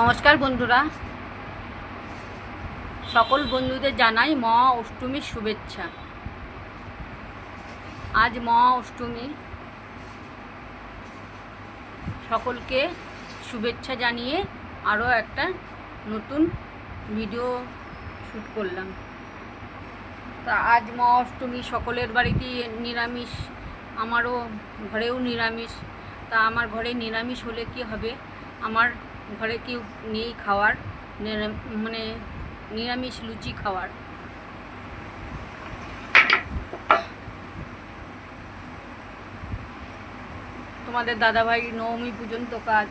নমস্কার বন্ধুরা। সকল বন্ধুদের জানাই মহা অষ্টমীর শুভেচ্ছা। আজ মহা অষ্টমী। সকলকে শুভেচ্ছা জানিয়ে আরও একটা নতুন ভিডিও শ্যুট করলাম। তা আজ মহা অষ্টমী, সকলের বাড়িতেই নিরামিষ, আমারও ঘরেও নিরামিষ। তা আমার ঘরে নিরামিষ হলে কি হবে? আমার ঘরে কেউ নেই খাওয়ার মানে নিরামিষ লুচি খাওয়ার। তোমাদের দাদাভাই নবমী পর্যন্ত কাজ,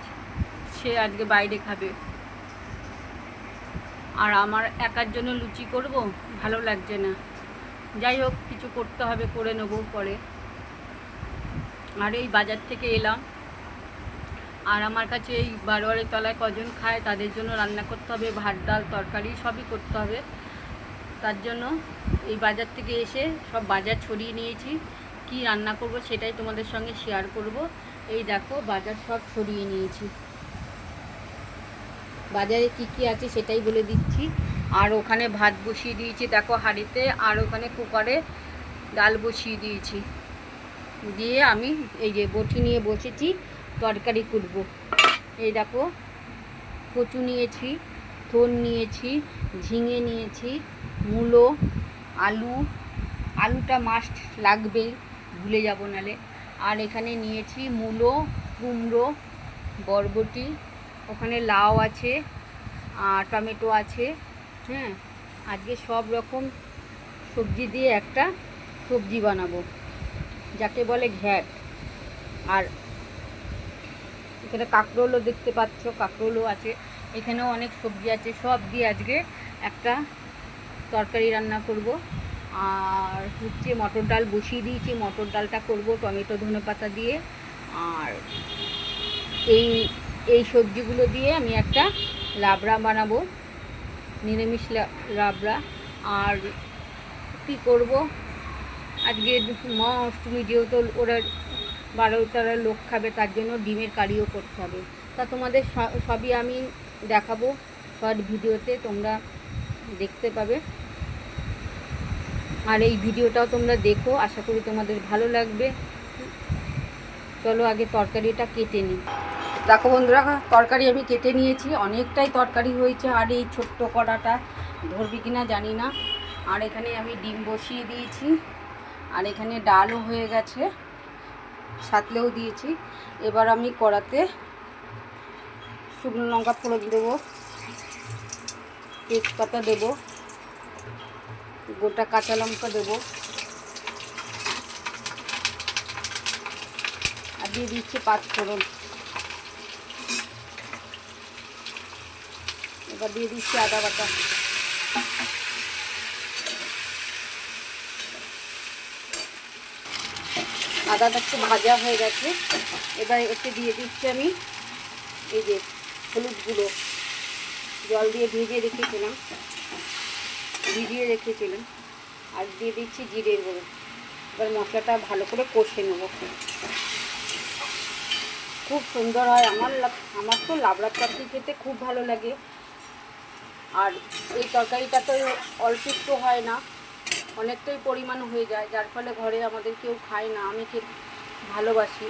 সে আজকে বাইরে খাবে। আর আমার একার জন্য লুচি করব, ভালো লাগছে না। যাই হোক, কিছু করতে হবে, করে নেব পরে। আর এই বাজার থেকে এলাম। আর আমার কাছে এই বারোয়ারের তলায় কজন খায়, তাদের জন্য রান্না করতে হবে, ভাত, ডাল, তরকারি সবই করতে হবে। তার জন্য এই বাজার থেকে এসে সব বাজার ছড়িয়ে নিয়েছি। কি রান্না করব সেটাই তোমাদের সঙ্গে শেয়ার করব। এই দেখো, বাজার সব ছড়িয়ে নিয়েছি। বাজারে কি কি আছে সেটাই বলে দিচ্ছি। আর ওখানে ভাত বসিয়ে দিয়েছি, দেখো হাঁড়িতে, আর ওখানে কুকারে ডাল বসিয়ে দিয়েছি। দিয়ে আমি এই যে বটি নিয়ে বসেছি। তরকারি করব। এই দেখো, কচু নিয়েছি থোন নিয়েছি, ঝিঙে নিয়েছি, মূলো, আলু। আলুটা মাস্ট লাগবেই, ভুলে যাব নালে। আর এখানে নিয়েছি মূলো, কুমড়ো, বরবটি, ওখানে লাউ আছে, আর টমেটো আছে হ্যাঁ? আজকে সব রকম সবজি দিয়ে একটা সবজি বানাবো, যাকে বলে ঘ্যাট। আর এখানে কাঁকরোলও দেখতে পাচ্ছ, কাঁকরোলও আছে। এখানেও অনেক সবজি আছে, সব দিয়ে আজকে একটা তরকারি রান্না করব। আর হচ্ছে মটর ডাল বসিয়ে দিয়েছি, মটর ডালটা করব, টমেটো ধনে পাতা দিয়ে। আর এই এই সবজিগুলো দিয়ে আমি একটা লাবড়া বানাবো, নিরামিষ লাবড়া। আর কী করব? আজকে মা অষ্টমী যেহেতু ওরা বারো তেরো লোক খাবে, তার জন্য ডিমের কারিও করতে হবে। তা তোমাদের সবই আমি দেখাবো শর্ট ভিডিওতে, তোমরা দেখতে পাবে। আর এই ভিডিওটাও তোমরা দেখো, আশা করি তোমাদের ভালো লাগবে। চলো আগে তরকারিটা কেটে নিই। দেখো বন্ধুরা, তরকারি আমি কেটে নিয়েছি, অনেকটাই তরকারি হয়েছে, আর এই ছোট্ট কড়াটা ধরবি কিনা জানি না। আর এখানে আমি ডিম বসিয়ে দিয়েছি, আর এখানে ডালও হয়ে গেছে। সাতলেও দিয়েছি। এবার আমি কড়াতে শুকনো লঙ্কা ফোড়ন দেবো। তেজপাতা দেবো। গোটা কাঁচা লঙ্কা দেবো। আর দিয়ে দিচ্ছি পাঁচ ফোড়ন। এবার দিয়ে দিচ্ছি আদা বাটা। আদাটা একটু ভাজা হয়ে গেছে। এবার এতে দিয়ে দিচ্ছি আমি এই যে হলুদ গুঁড়ো জল দিয়ে ভিজিয়ে রেখেছিলাম। ভিজিয়ে রেখেছিলাম। আর দিয়ে দিচ্ছি জিরের গুঁড়ো। এবার মশলাটা ভালো করে কষে নেব। খুব সুন্দর হয়। আমার আমার তো লাবড়ার তরকারি খেতে খুব ভালো লাগে। আর এই তরকারিটা তো অল্প একটু হয় না। অনেকটাই পরিমাণ হয়ে যায় যার ফলে ঘরে আমাদের কেউ খায় না আমি খেতে ভালোবাসি।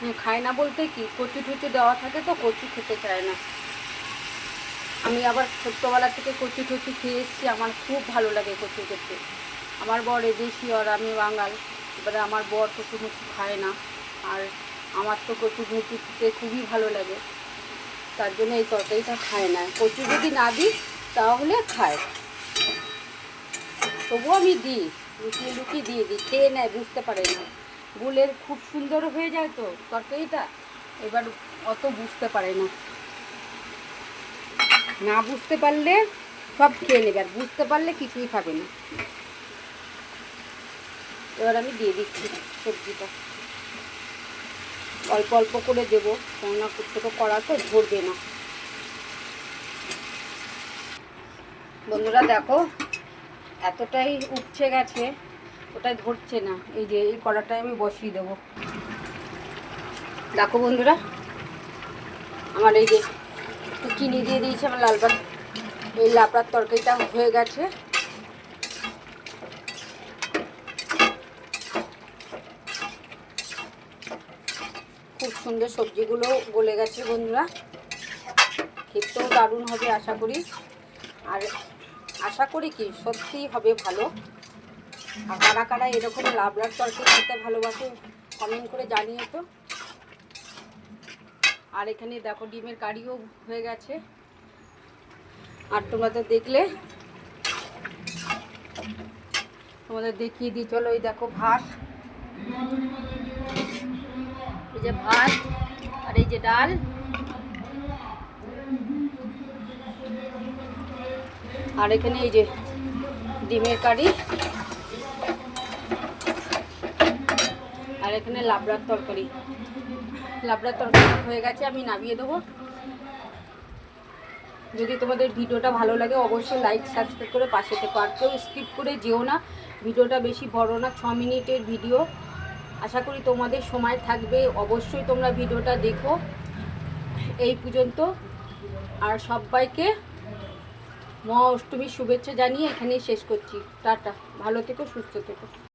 হ্যাঁ, খায় না বলতে কি কচু টচু দেওয়া থাকে তো কচু খেতে চায় না। আমি আবার ছোট্টবেলা থেকে কচু টচু খেয়ে এসেছি আমার খুব ভালো লাগে কচু খেতে। আমার বর এদেশি আর আমি বাঙাল। এবারে আমার বর কচু মুচু খায় না আর আমার তো কচু মুচু খেতে খুবই ভালো লাগে। তার জন্য এই তরকারিটা খায় না। কচু যদি না দিই তাহলে খায়। তবুও আমি দিই, লুকিয়ে লুকিয়ে দিয়ে দিই, খেয়ে নেয়, বুঝতে পারে না। গুলের খুব সুন্দর হয়ে যায় তো, তরকারিটা? এবার অত বুঝতে পারে না। না বুঝতে পারলে সব খেয়ে নেবে, আর বুঝতে পারলে কিছুই খাবে না। এবার আমি দিয়ে দিচ্ছি সবজিটা। অল্প অল্প করে দেবো, কেননা ছোটো করা তো ধরবে না। বন্ধুরা দেখো এতটাই উঠছে গেছে, ওটাই ধরছে না। এই যে, এই কড়াটায় আমি বসিয়ে দেবো। দেখো বন্ধুরা, আমার এই যে একটু চিনি দিয়ে দিয়েছি আমার লাল ভাত এই লাবড়ার তরকারিটা হয়ে গেছে। খুব সুন্দর সবজিগুলো গলে গেছে বন্ধুরা। খেতেও দারুণ হবে, আশা করি। আর আশা করি কি, সত্যিই হবে ভালো। আর কারা কারা এরকম লাবড়ার তরকারি খেতে ভালোবাসে কমেন্ট করে জানিয়ে তো। আর এখানে দেখো ডিমের কারিও হয়ে গেছে। আর তোমরা তো দেখলে? তোমাদের দেখিয়ে দিই, চলো ওই দেখো ভাত। এই যে ভাত, আর এই যে ডাল। আর এখানে এই যে ডিমের কারি। আর এখানে লাবড়ার তরকারি। লাবড়ার তরকারি হয়ে গেছে, আমি নামিয়ে দেবো। যদি তোমাদের ভিডিওটা ভালো লাগে, অবশ্যই লাইক সাবস্ক্রাইব করে পাশে থেকো। আর কেউ স্কিপ করে যেও না, ভিডিওটা বেশি বড় না, ছ মিনিটের ভিডিও। আশা করি তোমাদের সময় থাকবে, অবশ্যই তোমরা ভিডিওটা দেখো। এই পর্যন্ত, আর সবাইকে মহা অষ্টমীর শুভেচ্ছা জানিয়ে এখানেই শেষ করছি। টাটা। ভালো থেকো সুস্থ থেকো।